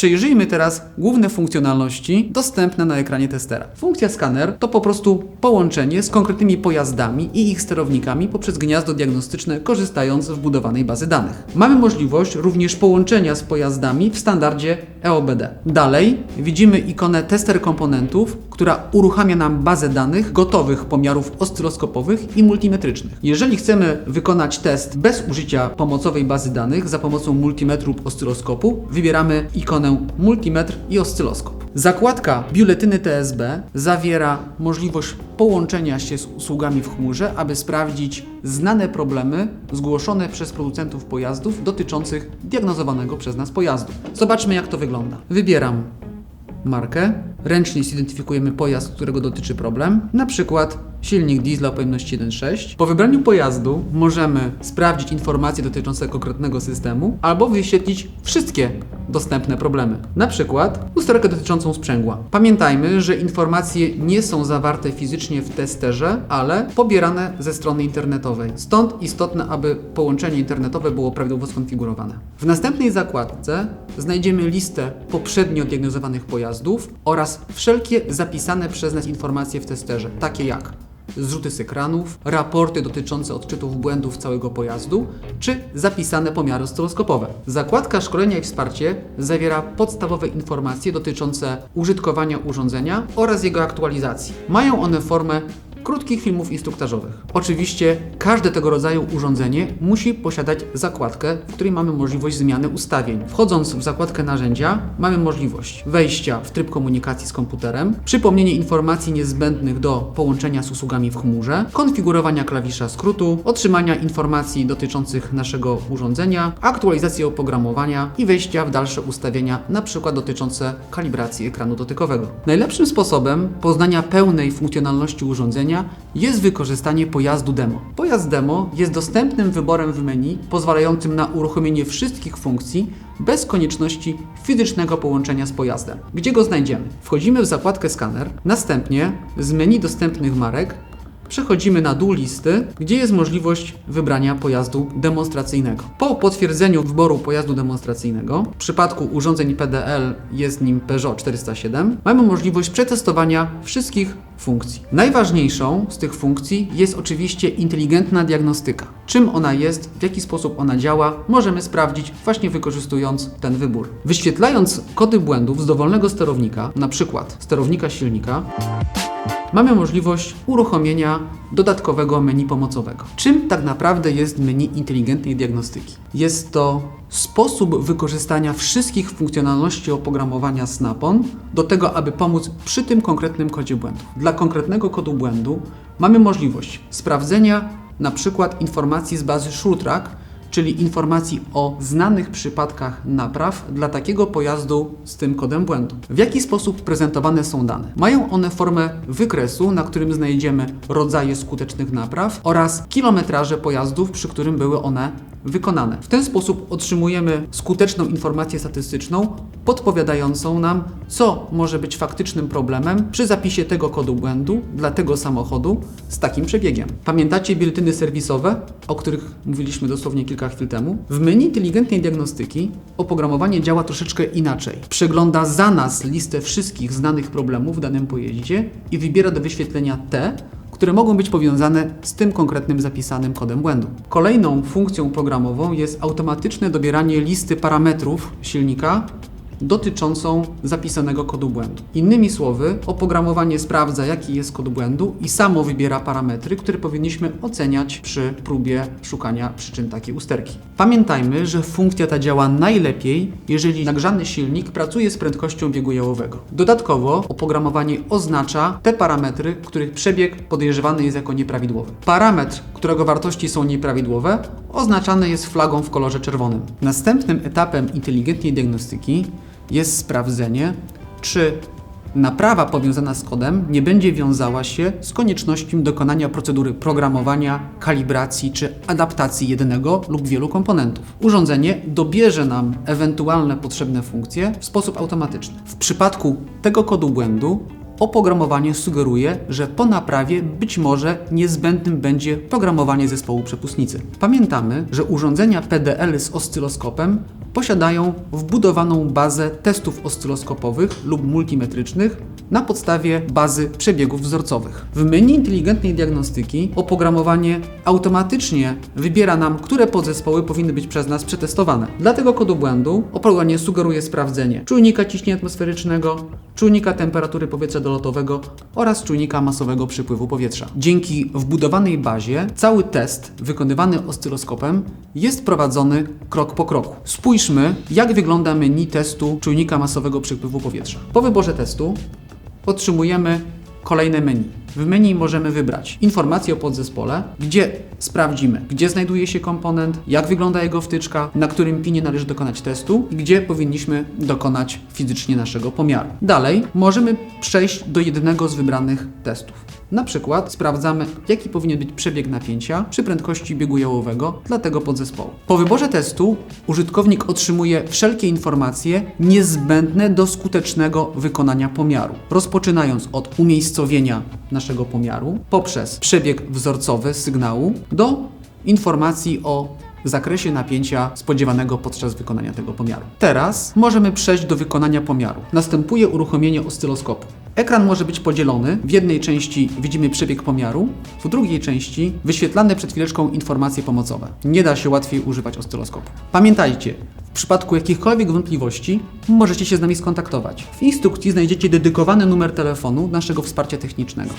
Przejrzyjmy teraz główne funkcjonalności dostępne na ekranie testera. Funkcja skaner to po prostu połączenie z konkretnymi pojazdami i ich sterownikami poprzez gniazdo diagnostyczne, korzystając z wbudowanej bazy danych. Mamy możliwość również połączenia z pojazdami w standardzie EOBD. Dalej widzimy ikonę tester komponentów, która uruchamia nam bazę danych gotowych pomiarów oscyloskopowych i multimetrycznych. Jeżeli chcemy wykonać test bez użycia pomocowej bazy danych za pomocą multimetru lub oscyloskopu, wybieramy ikonę multimetr i oscyloskop. Zakładka Biuletyny TSB zawiera możliwość połączenia się z usługami w chmurze, aby sprawdzić znane problemy zgłoszone przez producentów pojazdów dotyczących diagnozowanego przez nas pojazdu. Zobaczmy jak to wygląda. Wybieram markę, ręcznie zidentyfikujemy pojazd, którego dotyczy problem, na przykład silnik diesla pojemności 1.6. Po wybraniu pojazdu możemy sprawdzić informacje dotyczące konkretnego systemu albo wyświetlić wszystkie dostępne problemy, na przykład usterkę dotyczącą sprzęgła. Pamiętajmy, że informacje nie są zawarte fizycznie w testerze, ale pobierane ze strony internetowej. Stąd istotne, aby połączenie internetowe było prawidłowo skonfigurowane. W następnej zakładce znajdziemy listę poprzednio diagnozowanych pojazdów oraz wszelkie zapisane przez nas informacje w testerze, takie jak zrzuty z ekranów, raporty dotyczące odczytów błędów całego pojazdu, czy zapisane pomiary oscyloskopowe. Zakładka szkolenia i wsparcie zawiera podstawowe informacje dotyczące użytkowania urządzenia oraz jego aktualizacji. Mają one formę krótkich filmów instruktażowych. Oczywiście każde tego rodzaju urządzenie musi posiadać zakładkę, w której mamy możliwość zmiany ustawień. Wchodząc w zakładkę narzędzia, mamy możliwość wejścia w tryb komunikacji z komputerem, przypomnienie informacji niezbędnych do połączenia z usługami w chmurze, konfigurowania klawisza skrótu, otrzymania informacji dotyczących naszego urządzenia, aktualizacji oprogramowania i wejścia w dalsze ustawienia, np. dotyczące kalibracji ekranu dotykowego. Najlepszym sposobem poznania pełnej funkcjonalności urządzenia jest wykorzystanie pojazdu demo. Pojazd demo jest dostępnym wyborem w menu pozwalającym na uruchomienie wszystkich funkcji bez konieczności fizycznego połączenia z pojazdem. Gdzie go znajdziemy? Wchodzimy w zakładkę skaner, następnie z menu dostępnych marek przechodzimy na dół listy, gdzie jest możliwość wybrania pojazdu demonstracyjnego. Po potwierdzeniu wyboru pojazdu demonstracyjnego, w przypadku urządzeń PDL jest nim Peugeot 407, mamy możliwość przetestowania wszystkich funkcji. Najważniejszą z tych funkcji jest oczywiście inteligentna diagnostyka. Czym ona jest, w jaki sposób ona działa, możemy sprawdzić właśnie wykorzystując ten wybór. Wyświetlając kody błędów z dowolnego sterownika, na przykład sterownika silnika, mamy możliwość uruchomienia dodatkowego menu pomocowego. Czym tak naprawdę jest menu inteligentnej diagnostyki? Jest to sposób wykorzystania wszystkich funkcjonalności oprogramowania Snap-on do tego, aby pomóc przy tym konkretnym kodzie błędu. Dla konkretnego kodu błędu mamy możliwość sprawdzenia na przykład informacji z bazy SureTrack, czyli informacji o znanych przypadkach napraw dla takiego pojazdu z tym kodem błędu. W jaki sposób prezentowane są dane? Mają one formę wykresu, na którym znajdziemy rodzaje skutecznych napraw oraz kilometraże pojazdów, przy którym były one wykonane. W ten sposób otrzymujemy skuteczną informację statystyczną podpowiadającą nam, co może być faktycznym problemem przy zapisie tego kodu błędu dla tego samochodu z takim przebiegiem. Pamiętacie biletyny serwisowe, o których mówiliśmy dosłownie kilka chwil temu? W menu inteligentnej diagnostyki oprogramowanie działa troszeczkę inaczej. Przegląda za nas listę wszystkich znanych problemów w danym pojeździe i wybiera do wyświetlenia te, które mogą być powiązane z tym konkretnym zapisanym kodem błędu. Kolejną funkcją programową jest automatyczne dobieranie listy parametrów silnika dotyczącą zapisanego kodu błędu. Innymi słowy, oprogramowanie sprawdza, jaki jest kod błędu i samo wybiera parametry, które powinniśmy oceniać przy próbie szukania przyczyn takiej usterki. Pamiętajmy, że funkcja ta działa najlepiej, jeżeli nagrzany silnik pracuje z prędkością biegu jałowego. Dodatkowo oprogramowanie oznacza te parametry, których przebieg podejrzewany jest jako nieprawidłowy. Parametr, którego wartości są nieprawidłowe, oznaczany jest flagą w kolorze czerwonym. Następnym etapem inteligentnej diagnostyki jest sprawdzenie, czy naprawa powiązana z kodem nie będzie wiązała się z koniecznością dokonania procedury programowania, kalibracji czy adaptacji jednego lub wielu komponentów. Urządzenie dobierze nam ewentualne potrzebne funkcje w sposób automatyczny. W przypadku tego kodu błędu oprogramowanie sugeruje, że po naprawie być może niezbędnym będzie programowanie zespołu przepustnicy. Pamiętamy, że urządzenia PDL z oscyloskopem posiadają wbudowaną bazę testów oscyloskopowych lub multimetrycznych na podstawie bazy przebiegów wzorcowych. W menu inteligentnej diagnostyki oprogramowanie automatycznie wybiera nam, które podzespoły powinny być przez nas przetestowane. Dla tego kodu błędu oprogramowanie sugeruje sprawdzenie czujnika ciśnienia atmosferycznego, czujnika temperatury powietrza dolotowego oraz czujnika masowego przypływu powietrza. Dzięki wbudowanej bazie cały test wykonywany oscyloskopem jest prowadzony krok po kroku. Spójrzmy, jak wygląda menu testu czujnika masowego przypływu powietrza. Po wyborze testu otrzymujemy kolejne menu. W menu możemy wybrać informacje o podzespole, gdzie sprawdzimy, gdzie znajduje się komponent, jak wygląda jego wtyczka, na którym pinie należy dokonać testu i gdzie powinniśmy dokonać fizycznie naszego pomiaru. Dalej możemy przejść do jednego z wybranych testów. Na przykład sprawdzamy, jaki powinien być przebieg napięcia przy prędkości biegu jałowego dla tego podzespołu. Po wyborze testu użytkownik otrzymuje wszelkie informacje niezbędne do skutecznego wykonania pomiaru, rozpoczynając od umiejscowienia naszego pomiaru poprzez przebieg wzorcowy sygnału do informacji o zakresie napięcia spodziewanego podczas wykonania tego pomiaru. Teraz możemy przejść do wykonania pomiaru. Następuje uruchomienie oscyloskopu. Ekran może być podzielony. W jednej części widzimy przebieg pomiaru, w drugiej części wyświetlane przed chwileczką informacje pomocowe. Nie da się łatwiej używać oscyloskopu. Pamiętajcie, przypadku jakichkolwiek wątpliwości możecie się z nami skontaktować. W instrukcji znajdziecie dedykowany numer telefonu naszego wsparcia technicznego.